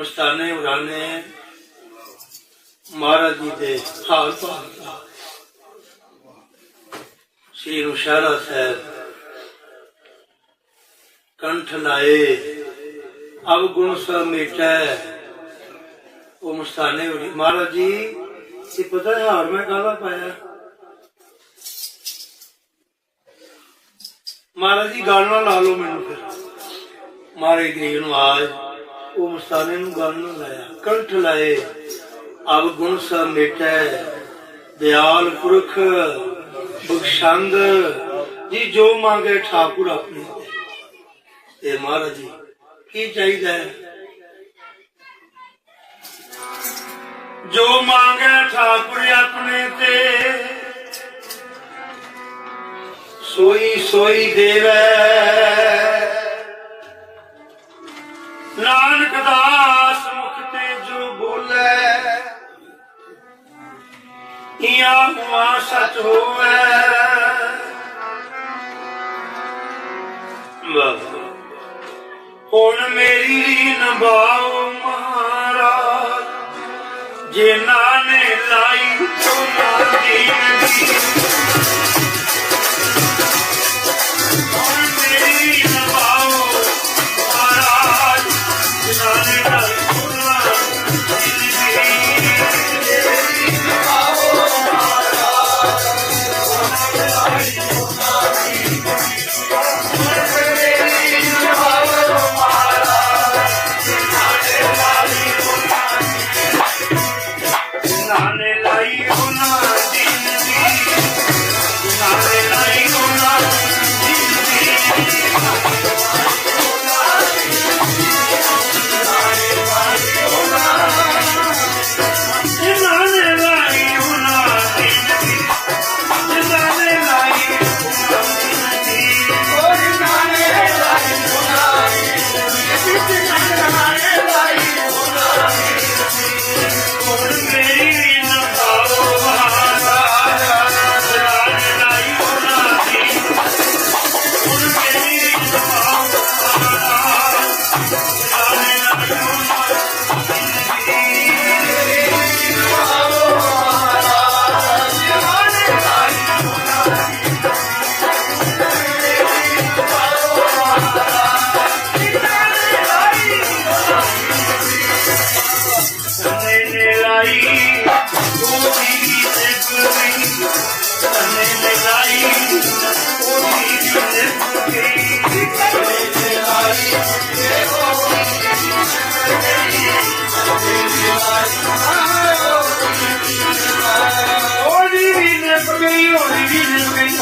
ਮਸਤਾਨੇ ਉਰਾਨੇ ਮਹਾਰਾਜ ਜੀ ਦੇ ਹਾਲ ਭਾਲ ਦਾ। ਸ੍ਰੀ ਨੁਸ਼ਾਰਾ ਸਾਹਿਬ ਕੰਠ ਲਾਏ, ਅਬ ਗੁਣ ਸਭ ਮਿਟੈ, ਉਹ ਮਸਤਾਨੇ ਉਰੀ। ਮਹਾਰਾਜ ਜੀ ਇਹ ਪਤਾ ਹੈ ਹਾਰ ਮੈਂ ਕਾਹਦਾ ਪਾਇਆ? ਮਹਾਰਾਜ ਜੀ, ਗਾਣਾ ਲਾ ਲਓ ਮੈਨੂੰ ਫਿਰ। ਮਾਰੇ ਗਰੀਬ ਨੂੰ ਆਜ। ਉਹ ਮਸਤਾਨੇ ਨੂੰ ਗੱਲ ਨੂੰ ਲਾਇਆ, ਕੰਠ ਲਾਏ ਅਬ ਗੁਣ ਸਭ ਦਿਆਲ ਪੁਰਖ ਬਖਸ਼ੰਦ, ਜੀ ਜੋ ਮੰਗੇ ਠਾਕੁਰ ਆਪਣੇ ਤੇ ਮਹਾਰਾਜ ਜੀ, ਕੀ ਚਾਹੀਦਾ ਹੈ? ਜੋ ਮੰਗੇ ਠਾਕੁਰ ਆਪਣੇ ਤੇ, ਸੋਈ ਸੋਈ ਦੇਵੈ। ਨਾਨਕ ਦਾਸ ਮੁਖ ਜੋ ਬੋਲੇ। ਇਆ ਹੁਆ ਸਚ ਹੋਵੇ। ਵਾਹ ਹੁਣ ਮੇਰੀ ਨਭਾਓ ਮਹਾਰਾਜ, ਜਿਨ੍ਹਾਂ ਨੇ ਲਾਈ ਤੁਮਾਂ ਦੀ। ਹੁਣ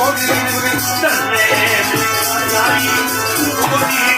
ਨੇ ਗਈ